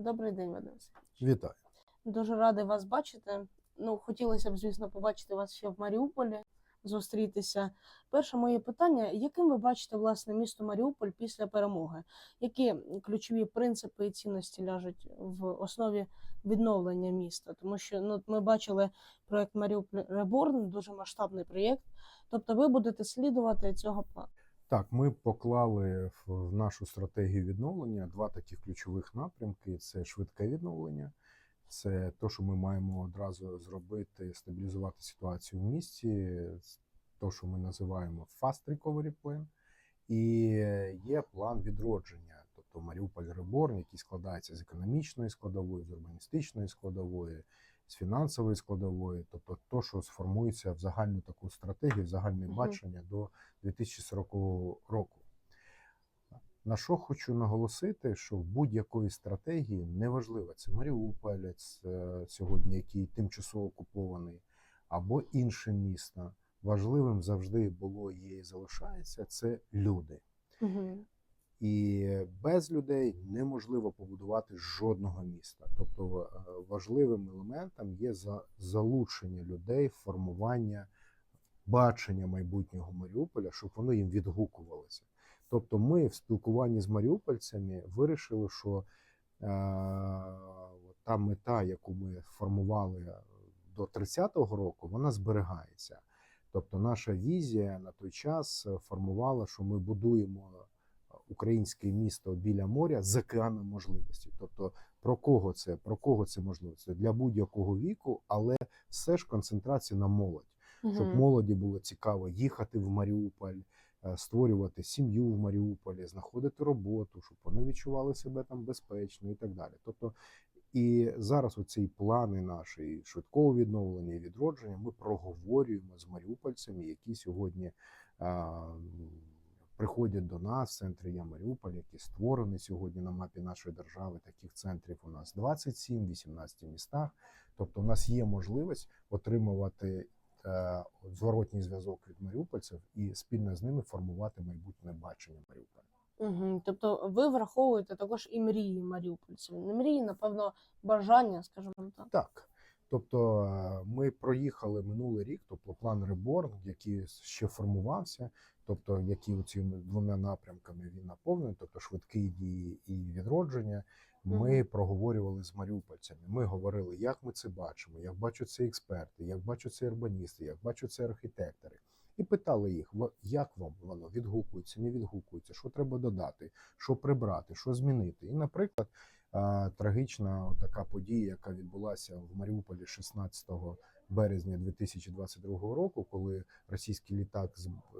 Добрий день, Вадим Васильович. Вітаю. Дуже радий вас бачити. Ну, хотілося б, звісно, побачити вас ще в Маріуполі, зустрітися. Перше моє питання: яким ви бачите власне місто Маріуполь після перемоги? Які ключові принципи і цінності ляжуть в основі відновлення міста? Тому що ну, ми бачили проект Маріуполь Реборн, дуже масштабний проєкт. Тобто, ви будете слідувати цього плану. Так, ми поклали в нашу стратегію відновлення два таких ключових напрямки: це швидке відновлення, це те, що ми маємо одразу зробити, стабілізувати ситуацію в місті, те, що ми називаємо Fast Recovery Plan, і є план відродження, тобто Маріуполь Реборн, який складається з економічної складової, з урбаністичної складової, з фінансової складової, тобто то, що сформується в загальну таку стратегію, в загальне Мгм. бачення до 2040 року. На що хочу наголосити, що в будь-якої стратегії неважливо, це Маріуполь, це сьогодні, який тимчасово окупований, або інше місто. Важливим завжди було є і залишається це люди. Угу. І без людей неможливо побудувати жодного міста. Тобто е, важливим елементом є за залучення людей, формування бачення майбутнього Маріуполя, щоб воно їм відгукувалося. Тобто, ми в спілкуванні з маріупольцями вирішили, що е, та мета, яку ми формували до 30-го року, вона зберігається. Тобто, наша візія на той час е, формувала, що ми будуємо українське місто біля моря з океаном можливості. Тобто, про кого це? Про кого це можливості? Для будь-якого віку, але все ж концентрація на молодь, щоб молоді було цікаво їхати в Маріуполь, е, створювати сім'ю в Маріуполі, знаходити роботу, щоб вони відчували себе там безпечно і так далі. Тобто, і зараз оці плани наші швидкого відновлення і відродження ми проговорюємо з маріупольцями, які сьогодні а, приходять до нас. в Центрі Я Маріуполь, які створені сьогодні на мапі нашої держави. Таких центрів у нас 27 в 18 містах. Тобто, у нас є можливість отримувати е, зворотній зв'язок від маріупольців і спільно з ними формувати майбутнє бачення Маріуполя. Угу. Тобто ви враховуєте також і мрії маріупольців. Не мрії, напевно, бажання, скажімо так. Так. Тобто е, ми проїхали минулий рік, тобто план Реборн, який ще формувався, тобто які цими двома напрямками він наповнений, тобто швидкі дії і відродження. Ми Мгм. проговорювали з маріупольцями. Ми говорили, як ми це бачимо, як бачать це експерти, як бачать це урбаністи, як бачать це архітектори. І питали їх, «Ва- як вам воно відгукується, не відгукується, що треба додати, що прибрати, що змінити. І, наприклад, трагічна така подія, яка відбулася в Маріуполі 16 березня 2022 року, коли російський літак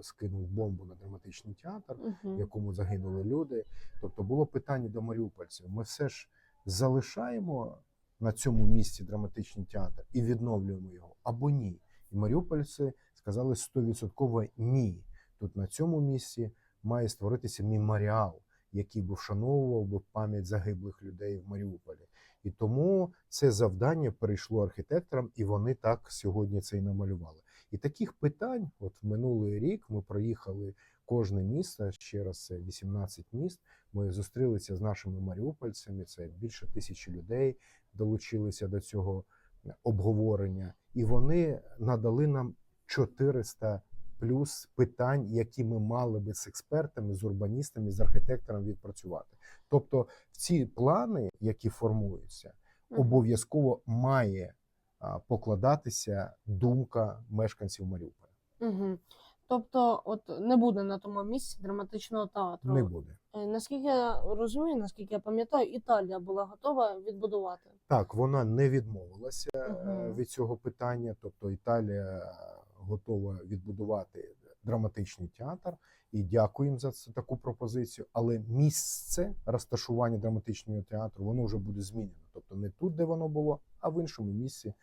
скинув бомбу на драматичний театр, в Угу. якому загинули люди. Тобто було питання до маріупольців: ми все ж залишаємо на цьому місці драматичний театр і відновлюємо його або ні. І маріупольці сказали 100% ні. Тут на цьому місці має створитися меморіал, який би вшановував би пам'ять загиблих людей в Маріуполі. І тому це завдання перейшло архітекторам, і вони так сьогодні це і намалювали. І таких питань, от минулий рік ми проїхали кожне місто, ще раз це 18 міст. Ми зустрілися з нашими маріупольцями. Це більше тисячі людей долучилися до цього обговорення, і вони надали нам 400 плюс питань, які ми мали би з експертами, з урбаністами, з архітектором відпрацювати. Тобто, в ці плани, які формуються, обов'язково має покладатися думка мешканців Маріуполя. Угу. Тобто, от не буде на тому місці драматичного театру. Не буде. Е, Наскільки я розумію, наскільки я пам'ятаю, Італія була готова відбудувати. Так, вона не відмовилася Мгм. від цього питання. Тобто Італія готова відбудувати драматичний театр, і дякуємо за це таку пропозицію. Але місце розташування драматичного театру воно вже буде змінено. Тобто не тут, де воно було, а в іншому місці,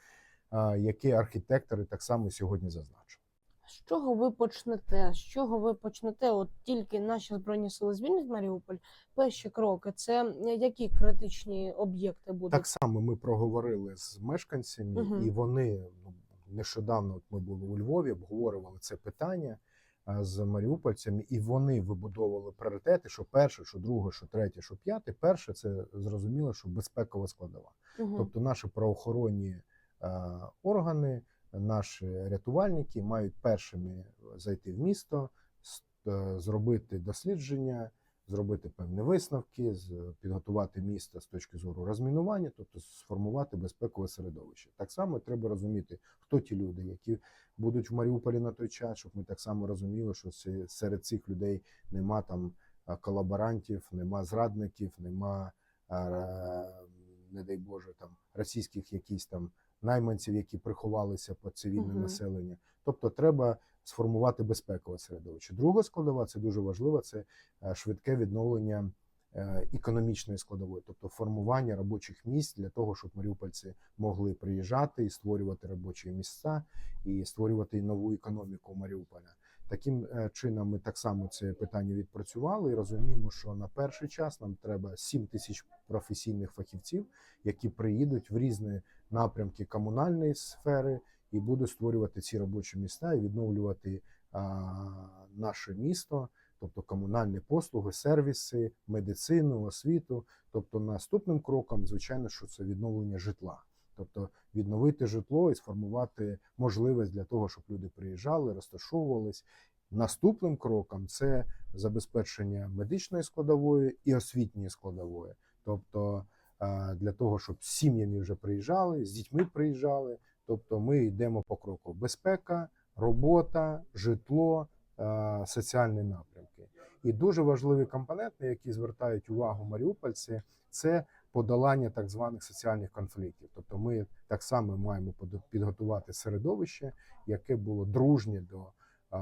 яке архітектори так само сьогодні зазначили. З чого ви почнете? З чого ви почнете? От тільки наші збройні сили звільнять Маріуполь. Перші кроки це які критичні об'єкти будуть? Так само ми проговорили з мешканцями, Мгм. і вони ну, нещодавно от ми були у Львові, обговорювали це питання. з маріупольцями, і вони вибудовували пріоритети, що перше, що друге, що третє, що п'яте. Перше це зрозуміло, що безпекова складова. Мгм. Тобто наші правоохоронні е, органи, наші рятувальники мають першими зайти в місто, е, зробити дослідження, зробити певні висновки, з- підготувати місто з точки зору розмінування, тобто сформувати безпекове середовище. Так само треба розуміти, хто ті люди, які будуть в Маріуполі на той час, щоб ми так само розуміли, що серед цих людей нема там е, колаборантів, нема зрадників, нема е, не дай Боже, там російських якісь там найманців, які приховалися по цивільне угу. населення. Тобто треба сформувати безпекове середовище. Друга складова це дуже важливо, це е, швидке відновлення е, економічної складової, тобто формування робочих місць для того, щоб маріупольці могли приїжджати і створювати робочі місця і створювати нову економіку Маріуполя. Таким е, чином, ми так само це питання відпрацювали і розуміємо, що на перший час нам треба 7 тисяч професійних фахівців, які приїдуть в різні напрямки комунальної сфери і будуть створювати ці робочі місця і відновлювати а, наше місто, тобто комунальні послуги, сервіси, медицину, освіту. Тобто, наступним кроком, звичайно, що це відновлення житла. Тобто відновити житло і сформувати можливість для того, щоб люди приїжджали, розташовувались. Наступним кроком це забезпечення медичної складової і освітньої складової. Тобто е, для того, щоб сім'ями вже приїжджали, з дітьми приїжджали. Тобто ми йдемо по кроку: безпека, робота, житло, е, соціальні напрямки. І дуже важливий компонент, на який звертають увагу маріупольці, це подолання так званих соціальних конфліктів. Тобто, ми так само маємо підготувати середовище, яке було дружнє до,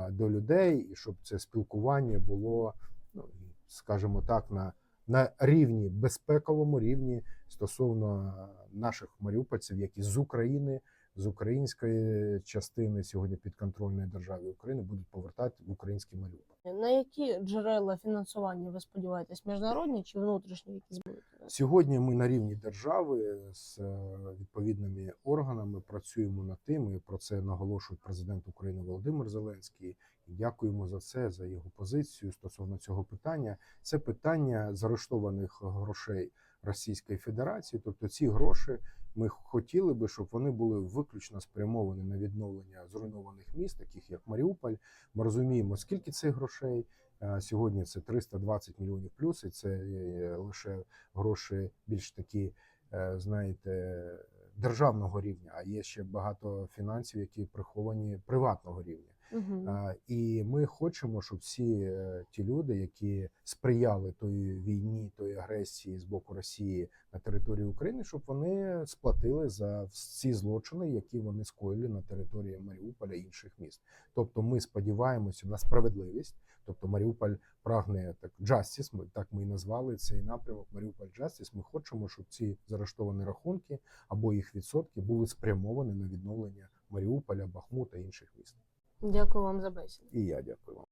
до людей, і щоб це спілкування було, ну скажімо так, на, на рівні безпековому рівні стосовно наших маріупольців, які з України, з української частини сьогодні підконтрольної держави України будуть повертати в український Маріуполь. На які джерела фінансування ви сподіваєтесь? Міжнародні чи внутрішні якісь будуть? Сьогодні ми на рівні держави з е, відповідними органами працюємо над тим, і про це наголошує президент України Володимир Зеленський. Дякуємо за це, за його позицію стосовно цього питання. Це питання заарештованих грошей Російської Федерації. Тобто ці гроші ми хотіли би, щоб вони були виключно спрямовані на відновлення зруйнованих міст, таких як Маріуполь. Ми розуміємо, скільки цих грошей. Е, Сьогодні це 320 мільйонів плюс, і це лише гроші більш такі, е, знаєте, державного рівня. А є ще багато фінансів, які приховані приватного рівня. Угу. А, І ми хочемо, щоб всі е, ті люди, які сприяли тої війні, тої агресії з боку Росії на території України, щоб вони сплатили за всі злочини, які вони скоїли на території Маріуполя і інших міст. Тобто, ми сподіваємося на справедливість. Тобто Маріуполь прагне так Justice, ми так ми і назвали цей напрямок Маріуполь Justice. Ми хочемо, щоб ці заарештовані рахунки або їх відсотки були спрямовані на відновлення Маріуполя, Бахмута і інших міст. Дякую вам за бесіду. І я дякую вам.